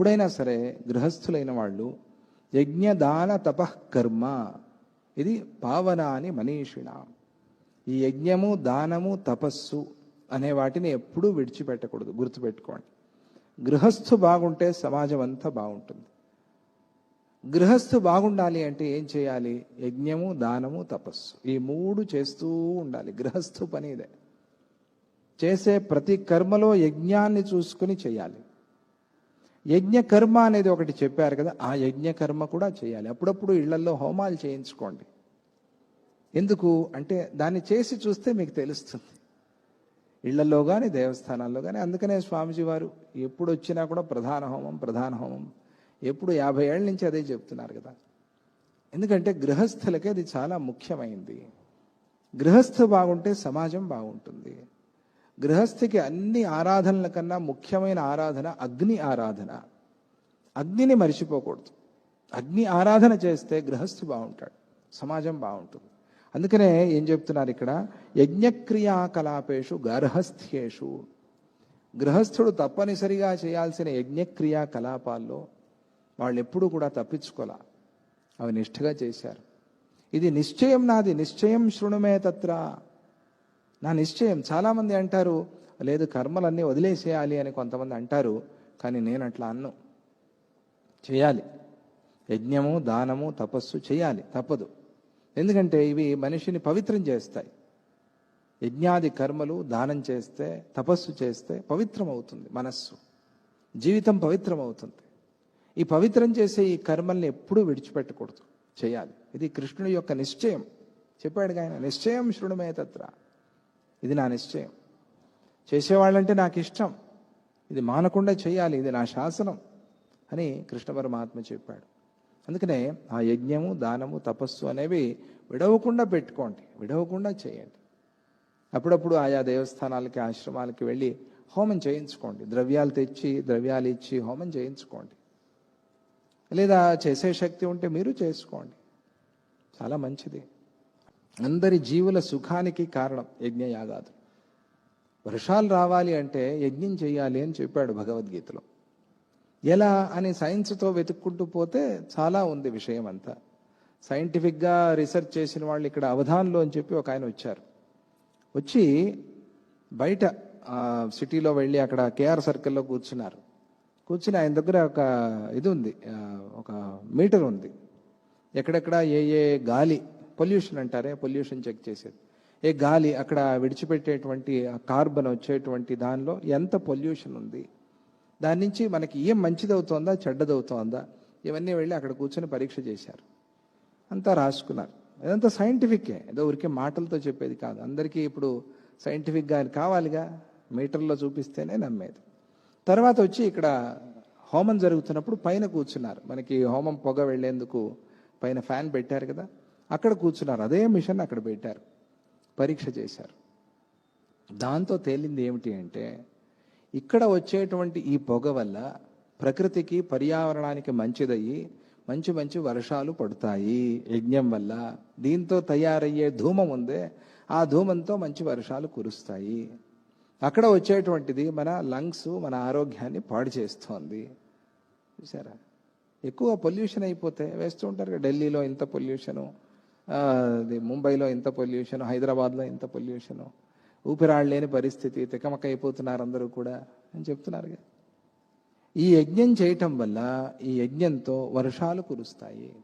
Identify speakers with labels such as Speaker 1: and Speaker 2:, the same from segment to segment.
Speaker 1: ఎప్పుడైనా సరే గృహస్థులైన వాళ్ళు యజ్ఞ దాన కర్మ. ఇది పావనాని మనీషిణ. ఈ యజ్ఞము దానము తపస్సు అనే వాటిని ఎప్పుడూ విడిచిపెట్టకూడదు గుర్తుపెట్టుకోండి. గృహస్థు బాగుంటే సమాజం అంతా బాగుంటుంది. గృహస్థు బాగుండాలి అంటే ఏం చేయాలి? యజ్ఞము దానము తపస్సు. ఈ మూడు చేస్తూ ఉండాలి. గృహస్థు పని ఇదే. చేసే ప్రతి కర్మలో యజ్ఞాన్ని చూసుకుని చేయాలి. యజ్ఞకర్మ అనేది ఒకటి చెప్పారు కదా ఆ యజ్ఞకర్మ కూడా చేయాలి. అప్పుడప్పుడు ఇళ్ళలో హోమాలు చేయించుకోండి. ఎందుకు? అంటే దాన్ని చేసి చూస్తే మీకు తెలుస్తుంది. ఇళ్ళలో కానీ దేవస్థానాల్లో కానీ అందుకనే స్వామీజీ వారు ఎప్పుడు వచ్చినా కూడా ప్రధాన హోమం ప్రధాన హోమం. ఎప్పుడు యాభై ఏళ్ళ నుంచి అదే చెప్తున్నారు కదా. ఎందుకంటే గృహస్థులకి అది చాలా ముఖ్యమైంది. గృహస్థు బాగుంటే సమాజం బాగుంటుంది. గృహస్థికి అన్ని ఆరాధనల కన్నా ముఖ్యమైన ఆరాధన అగ్ని ఆరాధన. అగ్నిని మరిచిపోకూడదు. అగ్ని ఆరాధన చేస్తే గృహస్థు బాగుంటాడు. సమాజం బాగుంటుంది. అందుకనే ఏం చెప్తున్నారు ఇక్కడ? యజ్ఞక్రియాకలాపేషు గర్హస్థ్యేషు. గృహస్థుడు తప్పనిసరిగా చేయాల్సిన యజ్ఞక్రియాకలాపాల్లో వాళ్ళు ఎప్పుడూ కూడా తప్పించుకోలే. అవి నిష్ఠగా చేశారు. ఇది నిశ్చయం నాది నిశ్చయం శృణుమే తత్ర. నా నిశ్చయం చాలామంది అంటారు లేదు కర్మలన్నీ వదిలేసేయాలి అని కొంతమంది అంటారు కానీ నేను అట్లా అన్ను. చేయాలి. యజ్ఞము దానము తపస్సు చేయాలి. తప్పదు. ఎందుకంటే ఇవి మనిషిని పవిత్రం చేస్తాయి. యజ్ఞాది కర్మలు దానం చేస్తే తపస్సు చేస్తే పవిత్రం అవుతుంది మనస్సు. జీవితం పవిత్రం అవుతుంది ఈ పవిత్రం చేసే ఈ కర్మల్ని ఎప్పుడూ విడిచిపెట్టకూడదు. చేయాలి. ఇది కృష్ణుడి యొక్క నిశ్చయం. చెప్పాడు ఆయన నిశ్చయం శృణుమే తత్ర. ఇది నా నిశ్చయం. చేసేవాళ్ళంటే నాకు ఇష్టం ఇది మానకుండా చేయాలి ఇది నా శాసనం అని కృష్ణ పరమాత్మ చెప్పాడు. అందుకనే ఆ యజ్ఞము దానము తపస్సు అనేవి విడవకుండా పెట్టుకోండి విడవకుండా చేయండి. అప్పుడప్పుడు ఆయా దేవస్థానాలకి ఆశ్రమాలకి వెళ్ళి హోమం చేయించుకోండి. ద్రవ్యాలు తెచ్చి ద్రవ్యాలు ఇచ్చి హోమం చేయించుకోండి. లేదా చేసే శక్తి ఉంటే మీరు చేసుకోండి. చాలా మంచిది. అందరి జీవుల సుఖానికి కారణం యజ్ఞయాగాదులు వర్షాలు రావాలి అంటే యజ్ఞం చేయాలి అని చెప్పాడు భగవద్గీతలో. ఎలా అని సైన్స్తో వెతుక్కుంటూ పోతే చాలా ఉంది విషయం అంతా. సైంటిఫిక్గా రీసెర్చ్ చేసిన వాళ్ళు ఇక్కడ అవధాన్లో అని చెప్పి ఒక ఆయన వచ్చారు. వచ్చి బయట సిటీలో వెళ్ళి అక్కడ కేఆర్ సర్కిల్లో కూర్చున్నారు. కూర్చుని ఆయన దగ్గర ఒక ఇది ఉంది ఒక మీటర్ ఉంది. ఎక్కడెక్కడ ఏ ఏ గాలి పొల్యూషన్ అంటారే పొల్యూషన్ చెక్ చేసేది. ఏ గాలి అక్కడ విడిచిపెట్టేటువంటి కార్బన్ వచ్చేటువంటి దానిలో ఎంత పొల్యూషన్ ఉంది? దాని నుంచి మనకి ఏం మంచిదవుతోందా చెడ్డదవుతోందా? ఇవన్నీ వెళ్ళి అక్కడ కూర్చొని పరీక్ష చేశారు. అంతా రాసుకున్నారు. ఇదంతా సైంటిఫిక్కే ఏదో ఊరికే మాటలతో చెప్పేది కాదు. అందరికీ ఇప్పుడు సైంటిఫిక్గా కావాలిగా మీటర్లో చూపిస్తేనే నమ్మేది. తర్వాత వచ్చి ఇక్కడ హోమం జరుగుతున్నప్పుడు పైన కూర్చున్నారు. మనకి హోమం పొగ వెళ్ళేందుకు పైన ఫ్యాన్ పెట్టారు కదా. అక్కడ కూర్చున్నారు. అదే మిషన్ అక్కడ పెట్టారు. పరీక్ష చేశారు. దాంతో తేలింది ఏమిటి అంటే ఇక్కడ వచ్చేటువంటి ఈ పొగ వల్ల ప్రకృతికి పర్యావరణానికి మంచిదయ్యి మంచి మంచి వర్షాలు పడతాయి. యజ్ఞం వల్ల దీంతో తయారయ్యే ధూమం ఉందే ఆ ధూమంతో మంచి వర్షాలు కురుస్తాయి. అక్కడ వచ్చేటువంటిది మన లంగ్స్ మన ఆరోగ్యాన్ని పాడు చేస్తోంది. చూసారా ఎక్కువ పొల్యూషన్ అయిపోతే వేస్తూ ఉంటారు ఢిల్లీలో ఇంత పొల్యూషను. అది ముంబైలో ఇంత పొల్యూషన్ హైదరాబాద్లో ఇంత పొల్యూషను ఊపిరాడలేని పరిస్థితి తికమక అయిపోతున్నారు అందరూ కూడా అని చెప్తున్నారు ఈ యజ్ఞం చేయటం వల్ల ఈ యజ్ఞంతో వర్షాలు కురుస్తాయి.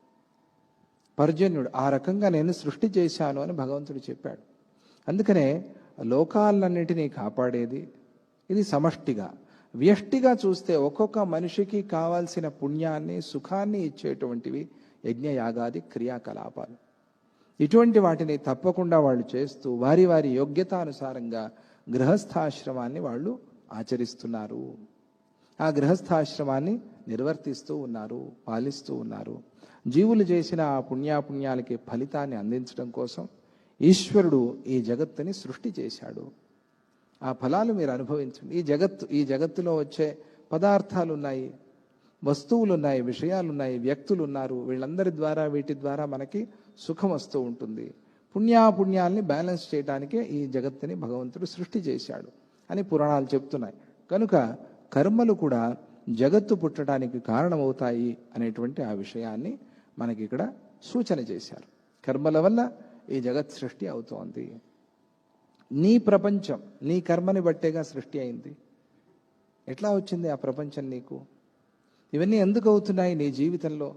Speaker 1: పర్జన్యుడు ఆ రకంగా నేను సృష్టి చేశాను అని భగవంతుడు చెప్పాడు. అందుకనే లోకాలన్నిటినీ కాపాడేది ఇది సమష్టిగా. వ్యష్టిగా చూస్తే ఒక్కొక్క మనిషికి కావాల్సిన పుణ్యాన్ని సుఖాన్ని ఇచ్చేటువంటివి యజ్ఞయాగాది క్రియాకలాపాలు. ఇటువంటి వాటిని తప్పకుండా వాళ్ళు చేస్తూ వారి వారి యోగ్యతానుసారంగా గృహస్థాశ్రమాన్ని వాళ్ళు ఆచరిస్తున్నారు. ఆ గృహస్థాశ్రమాన్ని నిర్వర్తిస్తూ ఉన్నారు పాలిస్తూ ఉన్నారు. జీవులు చేసిన ఆ పుణ్యాపుణ్యాలకి ఫలితాన్ని అందించడం కోసం ఈశ్వరుడు ఈ జగత్తుని సృష్టి చేశాడు. ఆ ఫలాలు మీరు అనుభవించండి. ఈ జగత్తు ఈ జగత్తులో వచ్చే పదార్థాలు ఉన్నాయి వస్తువులు ఉన్నాయి విషయాలు ఉన్నాయి వ్యక్తులు ఉన్నారు వీళ్ళందరి ద్వారా వీటి ద్వారా మనకి సుఖం వస్తూ ఉంటుంది. పుణ్యాపుణ్యాల్ని బ్యాలెన్స్ చేయడానికే ఈ జగత్తుని భగవంతుడు సృష్టి చేశాడు అని పురాణాలు చెప్తున్నాయి. కనుక కర్మలు కూడా జగత్తు పుట్టడానికి కారణమవుతాయి అనేటువంటి ఆ విషయాన్ని మనకి ఇక్కడ సూచన చేశారు. కర్మల వల్ల ఈ జగత్ సృష్టి అవుతోంది. నీ ప్రపంచం నీ కర్మని బట్టేగా సృష్టి అయింది. ఎట్లా వచ్చింది ఆ ప్రపంచం నీకు? ఇవన్నీ ఎందుకు అవుతున్నాయి నీ జీవితంలో?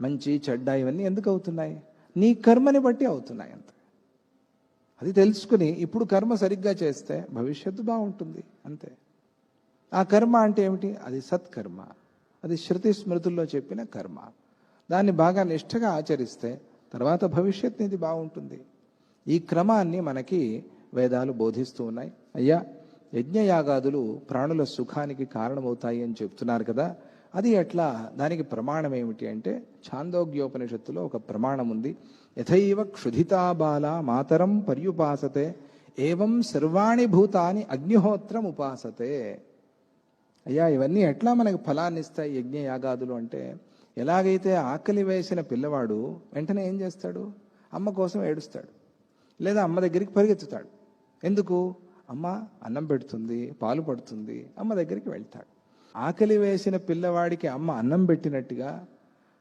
Speaker 1: మంచి చెడ్డ ఇవన్నీ ఎందుకు అవుతున్నాయి? నీ కర్మని బట్టి అవుతున్నాయి అంతే. అది తెలుసుకుని ఇప్పుడు కర్మ సరిగ్గా చేస్తే భవిష్యత్తు బాగుంటుంది అంతే. ఆ కర్మ అంటే ఏమిటి? అది సత్కర్మ. అది శృతి స్మృతుల్లో చెప్పిన కర్మ. దాన్ని బాగా నిష్ఠగా ఆచరిస్తే తర్వాత భవిష్యత్తు ఇది బాగుంటుంది. ఈ క్రమాన్ని మనకి వేదాలు బోధిస్తూ ఉన్నాయి. అయ్యా యజ్ఞయాగాదులు ప్రాణుల సుఖానికి కారణమవుతాయి అని చెప్తున్నారు కదా. అది ఎట్లా? దానికి ప్రమాణం ఏమిటి అంటే ఛాందోగ్యోపనిషత్తులో ఒక ప్రమాణం ఉంది. యథైవ క్షుధితా బాల మాతరం పర్యుపాసతే ఏవం సర్వాణి భూతాని అగ్నిహోత్రం ఉపాసతే. అయ్యా ఇవన్నీ ఎట్లా మనకు ఫలాన్ని ఇస్తాయి యజ్ఞ యాగాదులు అంటే? ఎలాగైతే ఆకలి వేసిన పిల్లవాడు వెంటనే ఏం చేస్తాడు? అమ్మ కోసం ఏడుస్తాడు. లేదా అమ్మ దగ్గరికి పరిగెత్తుతాడు. ఎందుకు? అమ్మ అన్నం పెడుతుంది పాలు పడుతుంది అమ్మ దగ్గరికి వెళ్తాడు. ఆకలి వేసిన పిల్లవాడికి అమ్మ అన్నం పెట్టినట్టుగా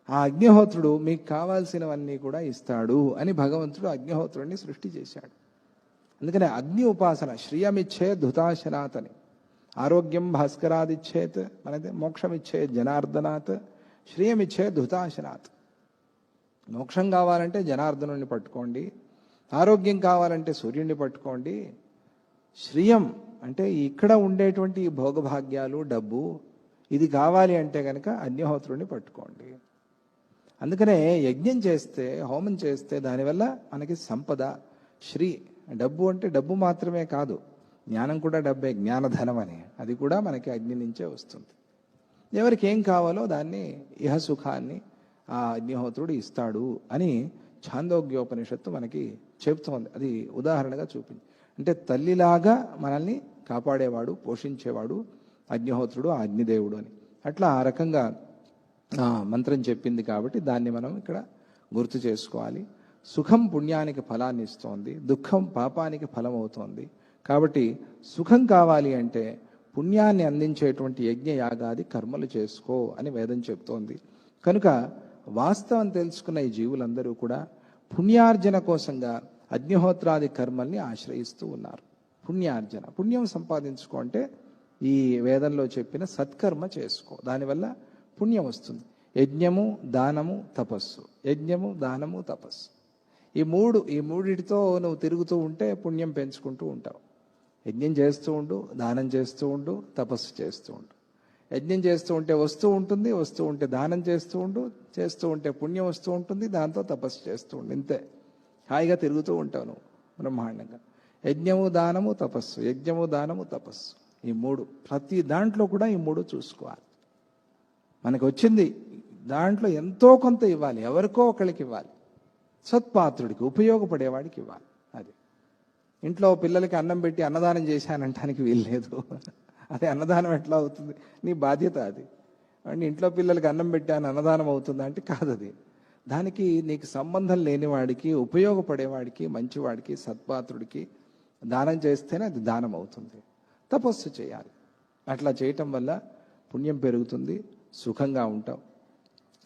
Speaker 1: ఆ అగ్నిహోత్రుడు మీకు కావాల్సినవన్నీ కూడా ఇస్తాడు అని భగవంతుడు అగ్నిహోత్రుడిని సృష్టి చేశాడు. అందుకనే అగ్ని ఉపాసన శ్రియమిచ్చే ధృతాశనాత్ అని ఆరోగ్యం భాస్కరాదిచ్చేత్ మనదే మోక్షమిచ్చే జనార్దనాత్ శ్రియమిచ్చే ధృతాశనాత్ మోక్షం కావాలంటే జనార్దనుడిని పట్టుకోండి ఆరోగ్యం కావాలంటే సూర్యుడిని పట్టుకోండి శ్రియం అంటే ఇక్కడ ఉండేటువంటి ఈ భోగభాగ్యాలు డబ్బు ఇది కావాలి అంటే కనుక అగ్నిహోత్రుడిని పట్టుకోండి. అందుకనే యజ్ఞం చేస్తే హోమం చేస్తే దానివల్ల మనకి సంపద శ్రీ డబ్బు అంటే డబ్బు మాత్రమే కాదు. జ్ఞానం కూడా డబ్బే జ్ఞానధనం అని. అది కూడా మనకి అగ్ని నుంచే వస్తుంది. ఎవరికి ఏం కావాలో దాన్ని ఇహ సుఖాన్ని ఆ అగ్నిహోత్రుడు ఇస్తాడు అని ఛాందోగ్యోపనిషత్తు మనకి చెప్తోంది అది ఉదాహరణగా చూపింది. అంటే తల్లిలాగా మనల్ని కాపాడేవాడు పోషించేవాడు అగ్నిహోత్రుడు అగ్నిదేవుడు అని. అట్లా ఆ రకంగా మంత్రం చెప్పింది కాబట్టి దాన్ని మనం ఇక్కడ గుర్తు చేసుకోవాలి. సుఖం పుణ్యానికి ఫలాన్ని ఇస్తోంది దుఃఖం పాపానికి ఫలం అవుతోంది కాబట్టి సుఖం కావాలి అంటే పుణ్యాన్ని అందించేటువంటి యజ్ఞ యాగాది కర్మలు చేసుకో అని వేదం చెప్తోంది. కనుక వాస్తవం తెలుసుకున్న ఈ జీవులందరూ కూడా పుణ్యార్జన కోసంగా అగ్నిహోత్రాది కర్మల్ని ఆశ్రయిస్తూ ఉన్నారు. పుణ్యార్జన. పుణ్యం సంపాదించుకో అంటే ఈ వేదంలో చెప్పిన సత్కర్మ చేసుకో. దానివల్ల పుణ్యం వస్తుంది. యజ్ఞము దానము తపస్సు. యజ్ఞము దానము తపస్సు. ఈ మూడు ఈ మూడిటితో నువ్వు తిరుగుతూ ఉంటే పుణ్యం పెంచుకుంటూ ఉంటావు. యజ్ఞం చేస్తూ ఉండు దానం చేస్తూ ఉండు తపస్సు చేస్తూ ఉండు. యజ్ఞం చేస్తూ ఉంటే వస్తూ ఉంటుంది వస్తూ ఉంటే దానం చేస్తూ ఉండు చేస్తూ ఉంటే పుణ్యం వస్తూ ఉంటుంది దాంతో తపస్సు చేస్తూ ఉండు. ఇంతే. హాయిగా తిరుగుతూ ఉంటాను బ్రహ్మాండంగా. యజ్ఞము దానము తపస్సు యజ్ఞము దానము తపస్సు. ఈ మూడు ప్రతి దాంట్లో కూడా ఈ మూడు చూసుకోవాలి. మనకు వచ్చింది దాంట్లో ఎంతో కొంత ఇవ్వాలి ఎవరికో ఒకరికి ఇవ్వాలి. సత్పాత్రుడికి ఉపయోగపడేవాడికి ఇవ్వాలి అది. ఇంట్లో పిల్లలకి అన్నం పెట్టి అన్నదానం చేశానంటానికి వీల్లేదు. అది అన్నదానం ఎట్లా అవుతుంది? నీ బాధ్యత అది. అండ్ ఇంట్లో పిల్లలకి అన్నం పెట్టాను అన్నదానం అవుతుందా అంటే కాదు అది దానికి నీకు సంబంధం లేనివాడికి ఉపయోగపడేవాడికి మంచివాడికి సత్పాత్రుడికి దానం చేస్తేనే అది దానం అవుతుంది తపస్సు చేయాలి. అట్లా చేయటం వల్ల పుణ్యం పెరుగుతుంది సుఖంగా ఉంటాం.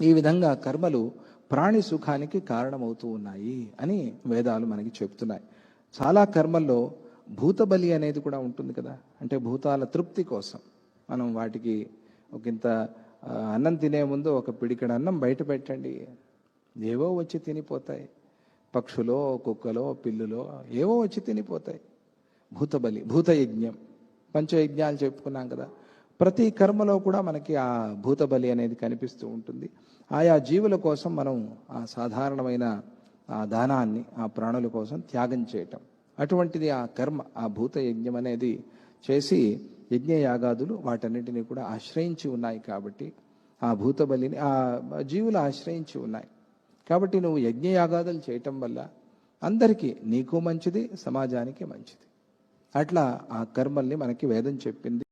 Speaker 1: ఈ విధంగా కర్మలు ప్రాణి సుఖానికి కారణమవుతూ ఉన్నాయి అని వేదాలు మనకి చెప్తున్నాయి. చాలా కర్మల్లో భూతబలి అనేది కూడా ఉంటుంది కదా. అంటే భూతాల తృప్తి కోసం. మనం వాటికి ఒకంత అన్నం తినే ముందు ఒక పిడికడ అన్నం బయట పెట్టండి. ఏవో వచ్చి తినిపోతాయి. పక్షులో కుక్కలో పిల్లులో ఏవో వచ్చి తినిపోతాయి. భూతబలి భూతయజ్ఞం. పంచయజ్ఞాలు చెప్పుకున్నాం కదా. ప్రతి కర్మలో కూడా మనకి ఆ భూతబలి అనేది కనిపిస్తూ ఉంటుంది. ఆయా జీవుల కోసం మనం ఆ సాధారణమైన ఆ దానాన్ని ఆ ప్రాణుల కోసం త్యాగం చేయటం. అటువంటిది ఆ కర్మ ఆ భూత యజ్ఞం అనేది చేసి యజ్ఞ యాగాదులు కూడా ఆశ్రయించి ఉన్నాయి కాబట్టి ఆ భూతబలిని ఆ జీవులు ఆశ్రయించి ఉన్నాయి. కాబట్టి నువ్వు యజ్ఞయాగాదులు చేయటం వల్ల అందరికీ నీకు మంచిది సమాజానికి మంచిది. అట్లా ఆ కర్మల్ని మనకి వేదం చెప్పింది.